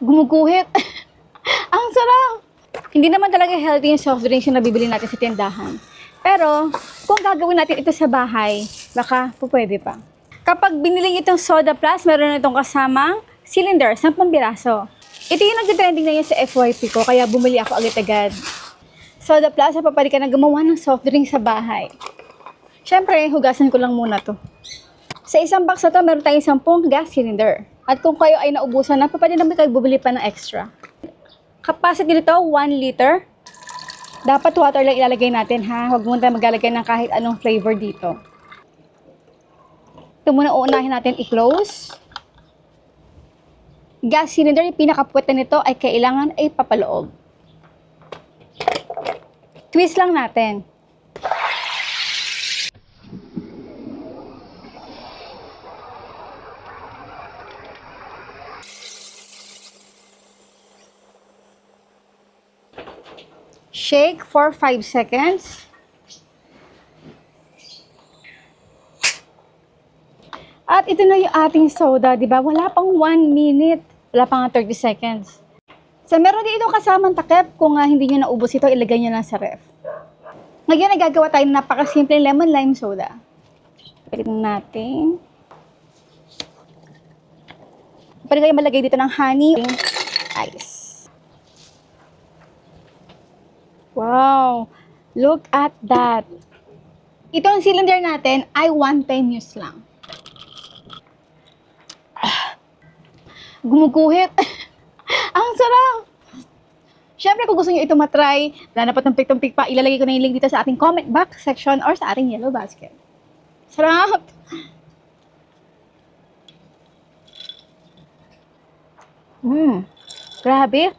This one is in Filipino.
Gumuguhit. Ang sarap! Hindi naman talaga healthy yung soft drinks yung nabibili natin sa tindahan. Pero, kung gagawin natin ito sa bahay, baka po pwede pa. Kapag binili itong Soda Plus, meron na itong kasamang cylinder, 10 piraso. Ito yung nagtitrending na yun sa FYP ko, kaya bumili ako agad-agad. Soda Plus, papapali ka na gumawa ng soft drink sa bahay. Siyempre, hugasan ko lang muna to. Sa isang box na to, meron tayong 10 gas cylinder. At kung kayo ay naubusan na, pwede naman kayo bumili pa ng extra. Capacity nito, 1 liter. Dapat water lang ilalagay natin ha. Huwag muna tayo maglalagay ng kahit anong flavor dito. Ito muna uunahin natin i-close. Gas cylinder, yung pinakapuwet na nito ay kailangan ay papaloob. Twist lang natin. Shake for 5 seconds. At ito na yung ating soda, di ba? Wala pang 1 minute. Wala pang 30 seconds. So, meron din itong kasamang takip. Kung ah, hindi nyo naubos ito, ilagay nyo lang sa ref. Ngayon, ay gagawa tayo ng napakasimple lemon lime soda. Pwede natin. Pwede kayo malagay dito ng honey, ice. Wow! Look at that! Itong cylinder natin ay one time use lang. Gumuguhit. Ang sarap! Siyempre, kung gusto nyo ito matry, wala na pa tumpik-tumpik pa, ilalagay ko na yung link dito sa ating comment box section or sa ating yellow basket. Sarap! Mmm, grabe.